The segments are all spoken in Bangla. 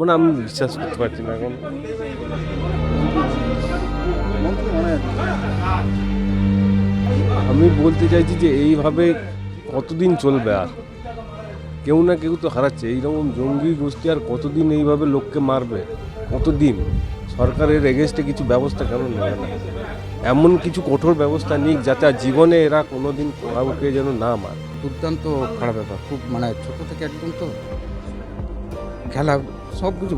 মানে আমি বিশ্বাস করতে পারছি না, এখন আমি বলতে চাইছি যে এইভাবে কতদিন চলবে আর? কেউ না কেউ তো হারাচ্ছে, এইরকম জঙ্গি গোষ্ঠী আর কতদিন এইভাবে লোককে মারবে? কতদিন? সরকারের এগেনস্টে কিছু ব্যবস্থা কেন নেবে না? এমন কিছু কঠোর ব্যবস্থা নিক যাতে জীবনে এরা কোনোদিন কাউকে যেন না মার। দুর্দান্ত খারাপ ব্যাপার, খুব মানে ছোট থেকে একদম তো খেলা সব কিছু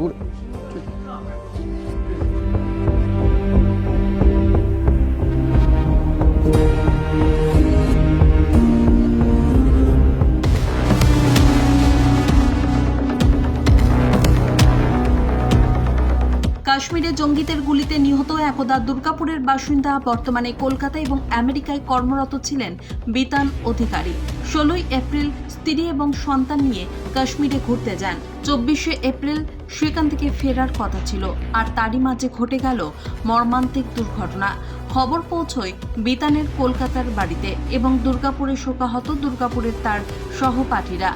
কাশ্মীরে জঙ্গিদের গুলিতে নিহত একদা দুর্গাপুরের বাসিন্দা বর্তমানে কলকাতা এবং আমেরিকায় কর্মরত ছিলেন বিতান অধিকারী। ষোলোই এপ্রিল স্ত্রী এবং সন্তান নিয়ে কাশ্মীরে ঘুরতে যান। চব্বিশে এপ্রিল সেখান থেকে ফেরার কথা ছিল, আর তারই মাঝে ঘটে গেল মর্মান্তিক দুর্ঘটনা। খবর পৌঁছয় বিতানের কলকাতার বাড়িতে এবং দুর্গাপুরে শোকাহত দুর্গাপুরের তার সহপাঠীরা।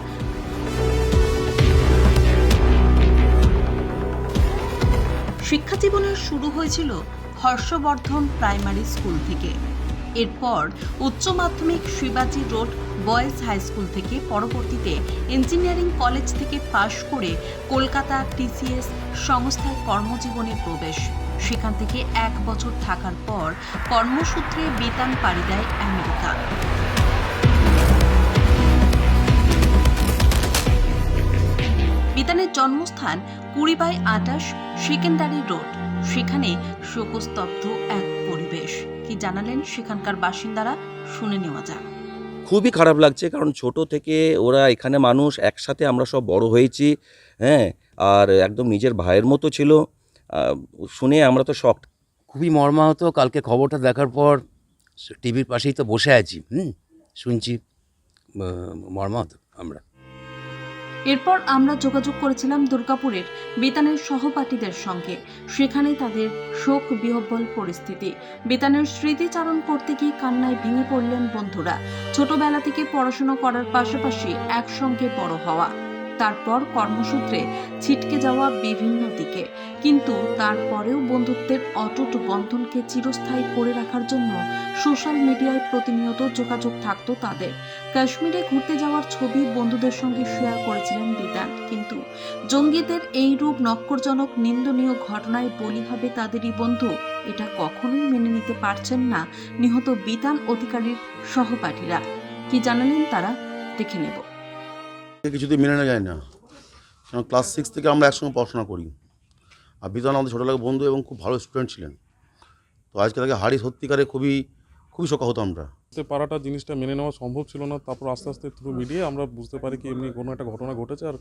শিক্ষা জীবনের শুরু হয়েছিল হর্ষবর্ধন প্রাইমারি স্কুল থেকে। এরপর উচ্চ মাধ্যমিক শিবাজি রোড বয়েজ হাই স্কুল থেকে পরবর্তীতে ইঞ্জিনিয়ারিং কলেজ থেকে পাশ করে কলকাতা টিসিএস সংস্থায় কর্মজীবনে প্রবেশ। সেখান থেকে এক বছর থাকার পর কর্মসূত্রে বেতন পাড়ি দেয় আমেরিকা। জন্মস্থান কুড়ি বাই আটাশ সেকেন্ডারি রোড। সেখানে শোকস্তব্ধ এক পরিবেশ। কি জানালেন সেখানকার বাসিন্দারা? শুনে নেওয়া যাক। খুবই খারাপ লাগছে কারণ ছোট থেকে ওরা এখানে মানুষ একসাথে আমরা সব বড় হয়েছি হ্যাঁ আর একদম নিজের ভাইয়ের মতো ছিল। শুনে আমরা তো শখ খুবই মর্মাহত। কালকে খবরটা দেখার পর টিভির পাশেই তো বসে আছি হুম শুনছি মর্মাহত আমরা। এরপর আমরা যোগাযোগ করেছিলাম দুর্গাপুরের বেতানের সহপাঠীদের সঙ্গে। সেখানে তাদের শোক বিহব্বল পরিস্থিতি। বেতানের স্মৃতিচারণ করতে গিয়ে কান্নায় ভেঙে পড়লেন বন্ধুরা। ছোটবেলা থেকে পড়াশোনা করার পাশাপাশি একসঙ্গে বড় হওয়া। তারপর কর্মসূত্রে ছিটকে যাওয়া বিভিন্ন দিকে। কিন্তু তারপরেও বন্ধুত্বের অটুট বন্ধনকে চিরস্থায়ী করে রাখার জন্য সোশ্যাল মিডিয়ায় প্রতিনিয়ত যোগাযোগ থাকতো তাদের। কাশ্মীরে ঘুরতে যাওয়ার ছবি বন্ধুদের সঙ্গে শেয়ার করেছিলেন বিতান কিন্তু জঙ্গিদের এই রূপ নক্করজনক, নিন্দনীয় ঘটনায় বলি হবে তাদেরই বন্ধু, এটা কখনোই মেনে নিতে পারছেন না নিহত বিতান অধিকারীর সহপাঠীরা। কি জানালেন তারা? দেখে নেব। কিছুতেই মেনে নেওয়া যায় না। কারণ ক্লাস সিক্স থেকে আমরা একসঙ্গে পড়াশোনা করি। আর বিধান আমাদের ছোটোবেলার বন্ধু এবং খুব ভালো স্টুডেন্ট ছিলেন। তো আজকে তাকে হারি সত্যিকারে খুবই খুবই শোকাহত আমরা। বুঝতে পারাটা জিনিসটা মেনে নেওয়া সম্ভব ছিল না তারপর আস্তে আস্তে থ্রু মিডিয়ে আমরা বুঝতে পারি কি এমনি কোনো একটা ঘটনা ঘটেছে আর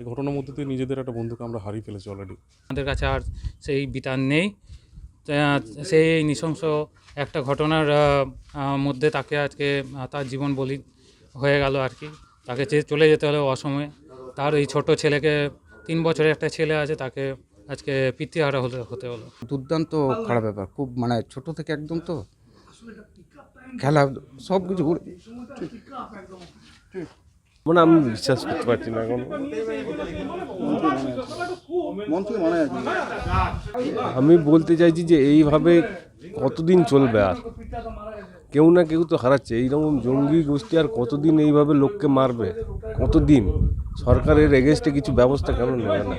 এই ঘটনার মধ্যে দিয়ে নিজেদের একটা বন্ধুকে আমরা হারিয়ে ফেলেছি অলরেডি আমাদের কাছে আর সেই বিটান নেই। সেই নৃশংস একটা ঘটনার মধ্যে তাকে আজকে তার জীবন বলি হয়ে গেল আর কি। তাকে যে চলে যেতে হলো অসময়ে। তার এই ছোট ছেলেকে তিন বছরের একটা ছেলে আছে তাকে আজকে পিতৃহারা হতে হতে হলো। দুর্দান্ত খারাপ ব্যাপার খুব মানে ছোট থেকে একদম তো। খেলা সব কিছু ঘুরে- মানে আমি বিশ্বাস করতে পারছি না এখন। আমি বলতে চাইছি যে এইভাবে কতদিন চলবে আর? কেউ না কেউ তো হারাচ্ছে। এইরকম জঙ্গি গোষ্ঠী আর কতদিন এইভাবে লোককে মারবে? কতদিন? সরকারের এগেনস্টে কিছু ব্যবস্থা কেন নেবে না?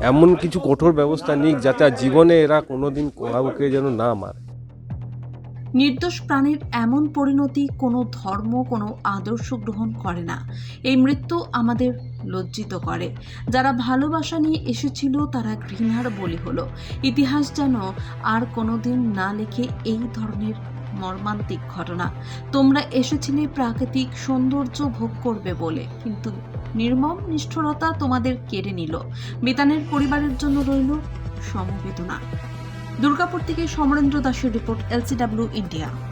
এমন কিছু কঠোর ব্যবস্থা নিক যাতে জীবনে এরা কোনোদিন কাউকে যেন না মারে। নির্দোষ প্রাণীর এমন পরিণতি কোনো ধর্ম, কোনো আদর্শ গ্রহণ করে না। এই মৃত্যু আমাদের লজ্জিত করে। যারা ভালোবাসা নিয়ে এসেছিল, তারা ঘৃণার বলি হলো। ইতিহাস যেন আর কোনোদিন না লেখে এই ধরনের মর্মান্তিক ঘটনা। তোমরা এসেছিলে প্রাকৃতিক সৌন্দর্য ভোগ করবে বলে। কিন্তু নির্মম নিষ্ঠুরতা তোমাদের কেড়ে নিল। বেতানের পরিবারের জন্য রইল সমবেদনা। দুর্গাপুর থেকে সমরেন্দ্র দাসের report, LCW, India.